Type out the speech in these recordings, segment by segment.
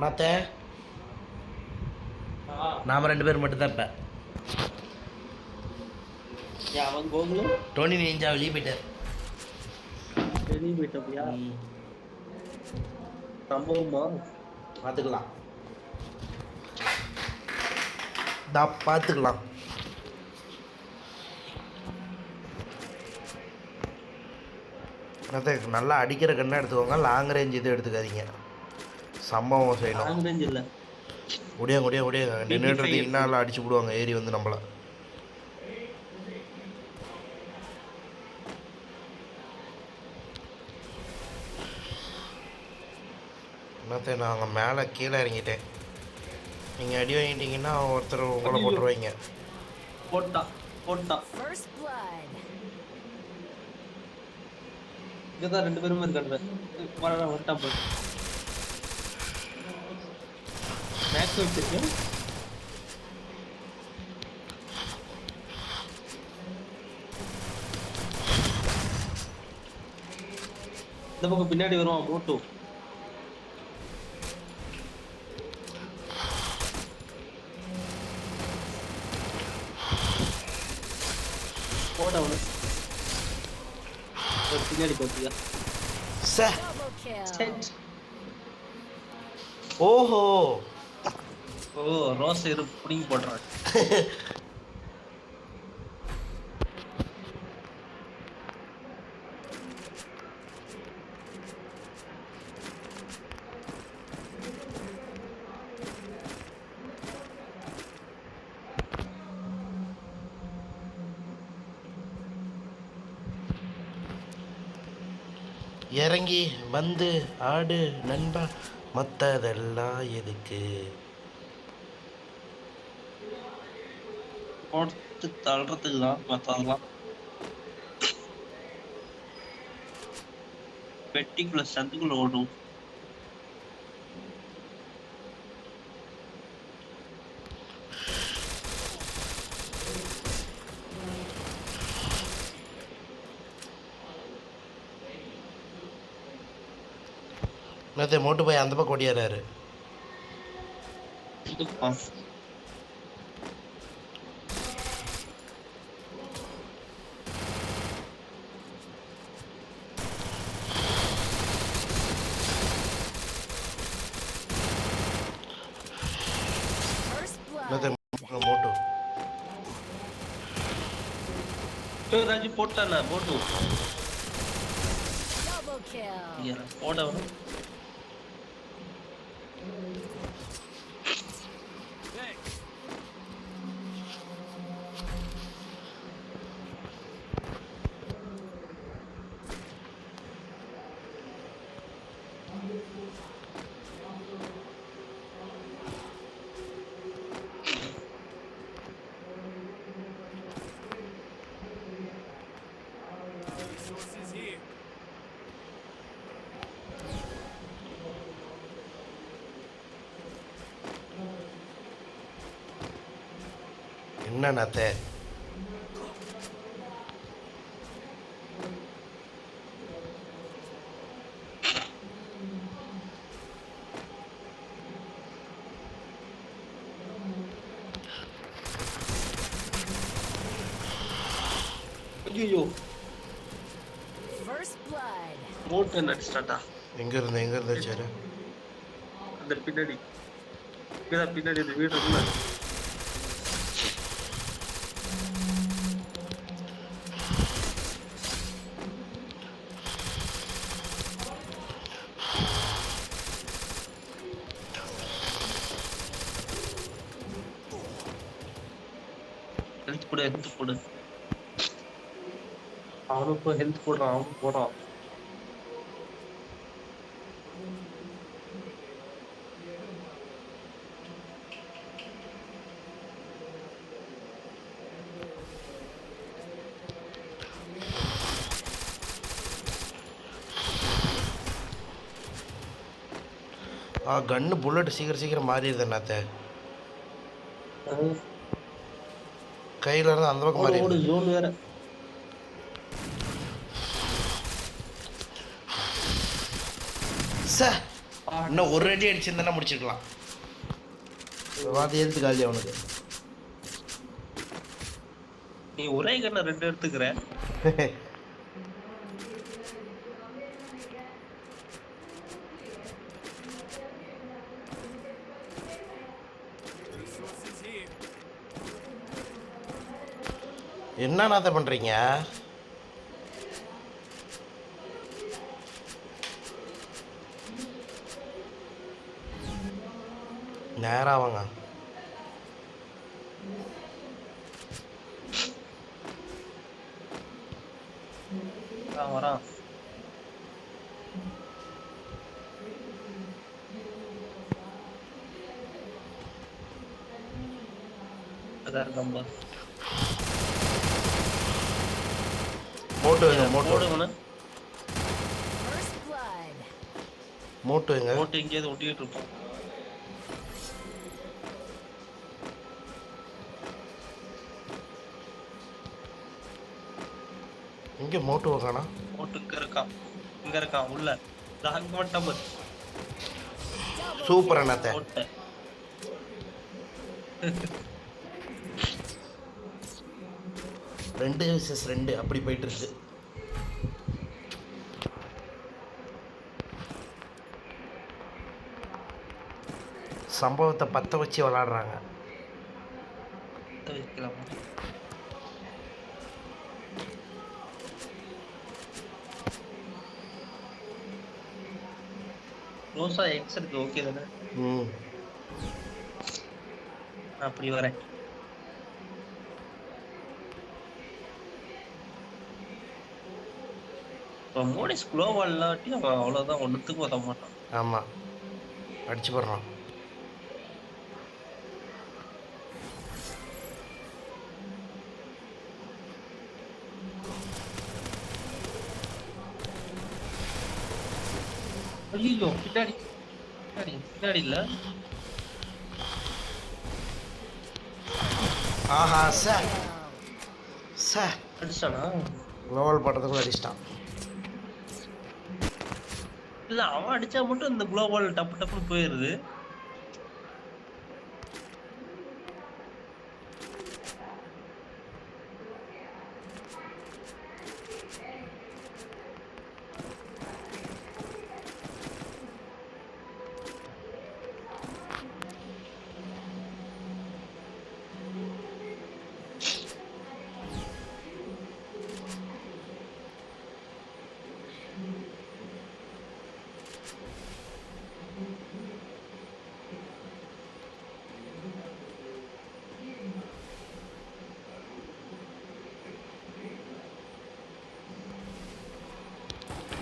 அண்ணாத்த நாம ரெண்டு பேர் மட்டும்தான் இப்போ. அவன் கோகுலு? டோனி நீஞ்சா வெளியே போயிட்டார். வெளியே போயிட்டப்பியா சம்பவமா? பார்த்துக்கலாம் தா பார்த்துக்கலாம் நல்லா அடிக்கிற கண்ணை எடுத்துக்கோங்க. லாங் ரேஞ்ச் இது எடுத்துக்காதீங்க. சம்பவம் செய்யணும் ரேஞ்ச் இல்ல முடியாங்க முடியாது முடியாங்க நின்றுட்டு இன்னால அடிச்சு விடுவாங்க ஏறி வந்து நம்மள என்னத்த நாங்கள் மேலே கீழே இறங்கிட்டேன் நீங்கள் அடி வாங்கிட்டீங்கன்னா ஒருத்தர் உங்களை. போட்டுருவாங்க போட்டான் First blood. இங்கதான் ரெண்டு பேருமே இருக்காங்க வரடா வந்துட்டான் போய் மேக்ஸ் வச்சிருக்கேன் இந்த பக்கம் பின்னாடி வருவான் போட்டு போட அவனு. பின்னாடி பார்த்தியா சே. Double kill. ஓஹோ. ஓ ரோஸ் இரு புடிங்கி போடுறாங்க இறங்கி வந்து ஆடு நண்பா மற்றதெல்லாம் எதுக்கு? போட்டு தள்ளுறதுக்கு தான் மற்றதெல்லாம் வெட்டிக்குள்ள சந்துக்குள்ள ஓடும் மோட்டு போய் அந்த பக்கம் ஓடியாராரு. போட்டானே போட்டு Double kill. ஐயா, போட அவன. என்ன நாத்த ஐயையோ, First blood. போட்டு என்ன அடிச்சிட்டான்டா. எங்க இருந்து எங்க இருந்து அந்த பின்னாடி இங்கதான் பின்னாடி இந்த வீடு இருக்குல்ல. போடு ஹெல்த் போடு அவனுக்கும் ஹெல்த் போடுறான் அவனும் போடுறான் ஆ கன்னு புல்லட் சீக்கிரம் சீக்கிரம் மாறிடுது அஹ் கையில இருந்து அந்த பக்கம் மாறிடுது. ஜோன் வேற. சே இன்னும் ஒரு அடி அடிச்சிருந்தா முடிச்சிருக்கலாம்? அது எழுத்து காலி அவனுக்கு நீ ஒரே கண்ணை ரெண்டு எடுத்துக்கிற. என்ன நாத்த பண்ணுறீங்க நேரா வாங்க வரான். பாரு. மோட்டு வைங்க மோட்டு blood. மோட்டு வைங்க. போட்டு எங்கேயாவது ஒட்டிக்கிட்டு இருப்போம். இங்கே மோட்டு வைக்கானா போட்டு இங்க இருக்கான் இங்க இருக்கான் உள்ள. லாக் மட்டும் பாரு. சூப்பர் அண்ணாத்த ரெண்டு விசஸ் ரெண்டு அப்படி போயிட்டு இருக்கு சம்பவத்தை பற்ற வச்சு விளாடுறாங்க. ரோசா எக்ஸ் இருக்கு ஓகே தானே? ம். அப்படி வரேன். இப்போ மோடிஸ் குளோபல் இல்லாட்டி அவன் அவ்வளோதான் ஒன்றுத்துக்கும் உதவ மாட்டான். ஆமாம் அடிச்சு போடுறான். ஐயோ பின்னாடி. பின்னாடி பின்னாடி இல்ல. ஆஹா சார் சார் அடிச்சானா? லோவல் பட்டத்துக்குள்ள அடிச்சிட்டான். இல்ல அவன் அடிச்சா மட்டும் இந்த குளோபல் டப்பு டப்புன்னு போயிருது.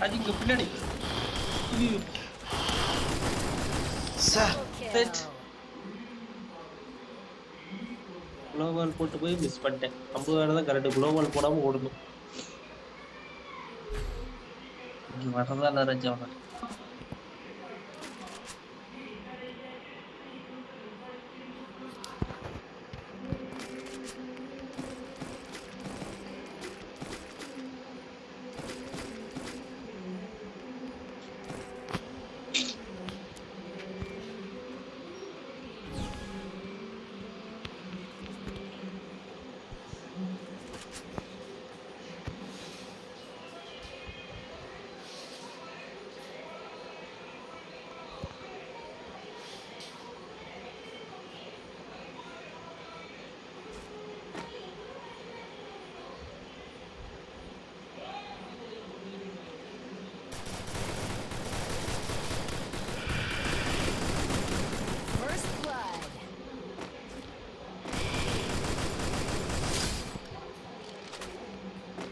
அது இங்க பின்னாடி. சார். குளோபால் போட்டு போய் மிஸ் பண்ணிட்டேன். ஐம்பது வேலை தான் கரெக்ட் குளோபால் போடாம ஓடணும். இங்க வரதா நிறைஞ்ச அவனை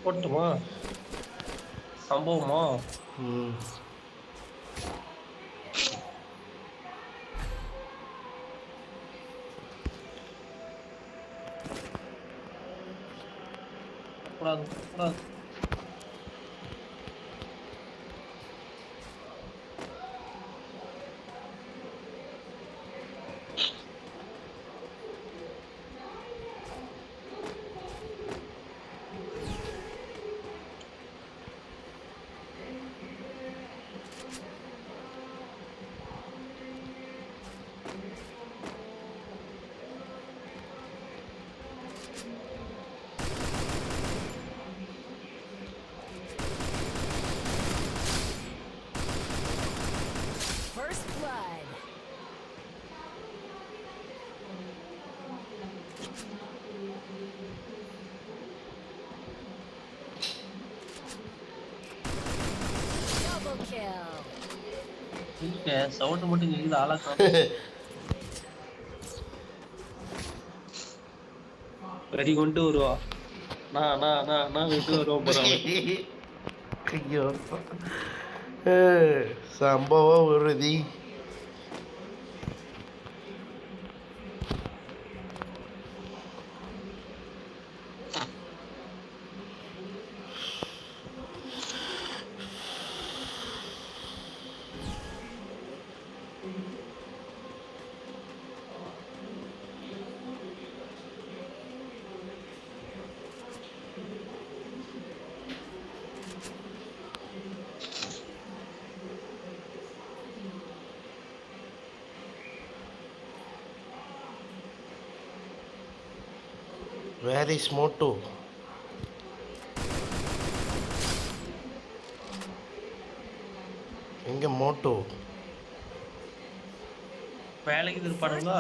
போட்டுமா? சம்பவமா? கூடாது கூடாது. இல்ல சவுண்ட் மட்டும் கேக்குது ஆளா. வெடி கொண்டு வருவா. நான் நான் நான் நான் விட்டு வருவோம் போறான் ஐயோ. சம்பவம் உறுதி வேர் இஸ் மோட்டோ எங்கே மோட்டோ வேலைக்கு இருப்பானுங்களா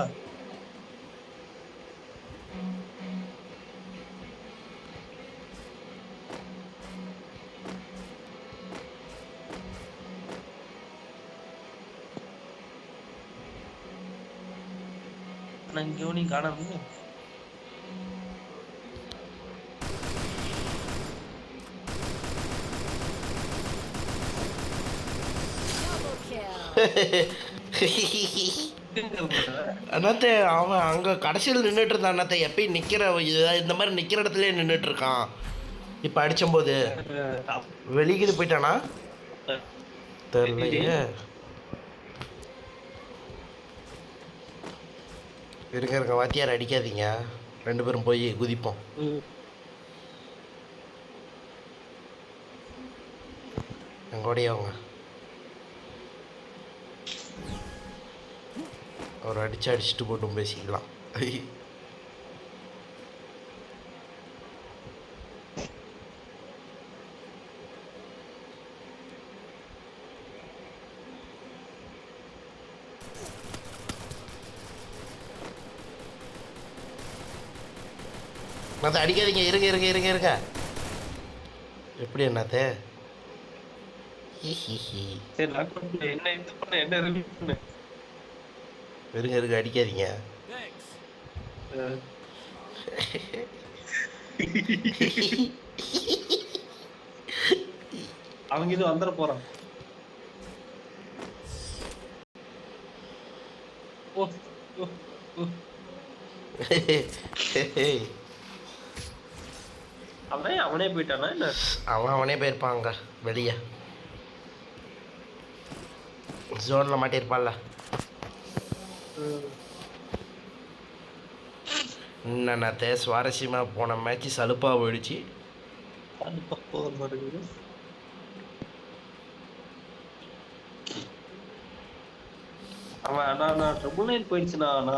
நான் இங்கேயும் நீ அண்ணாத்தே அவன் அங்கே கடைசியில் நின்றுட்டு இருந்தான் அண்ணாத்தே. எப்பயும் நிற்கிற இந்த மாதிரி நிற்கிற இடத்துலயே நின்றுட்டு இருக்கான். இப்போ அடிச்சம்போது. வெளிக்கிது போயிட்டானா? தெரியலையே. இருங்க இருக்க வாத்தியார் அடிக்காதீங்க. ரெண்டு பேரும் போய் குதிப்போம். எங்கோடைய அவங்க? அவர் அடிச்சு அடிச்சுட்டு போட்டும் பேசிக்கலாம். மற்ற அடிக்காதீங்க இருங்க இருங்க இருங்க இருங்க. எப்படி என்னத்தே என்ன என்ன பண்ணு இருங்க அடிக்காதீங்க. அவங்க இது வந்துட போறான் அவனே அவனே போயிட்டானா என்ன? அவன் அவனே போயிருப்பாங்க வெளியே. ஜோனில் மாட்டியிருப்பான்ல. என்னண்ணாத்தே சுவாரஸ்யமாக போன மேட்ச் சலுப்பாக போயிடுச்சு. அது போக மாட்டேங்குது. அவன் அண்ணா நான் ட்ரிபிள் நைன் போயிடுச்சுண்ணா அண்ணா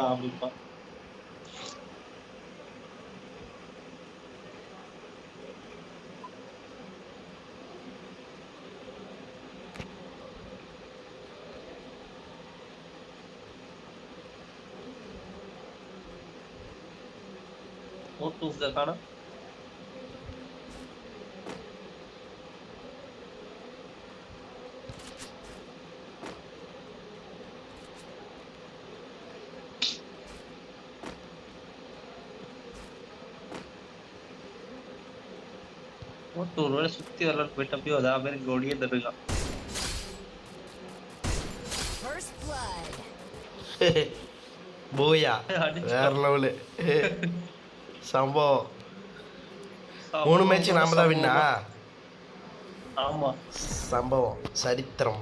அப்படிப்பான் ஓட்டு காணும் ஓட்டு ஒரு வேளை சுத்தி வரலான்னு போயிட்டு அப்படியே அதான் பேர் இங்க First blood. போயா வேற லெவலு சம்பவம் மூணு மேட்ச் நாம தான் வின்னா? ஆமா. சம்பவம் சரித்திரம்.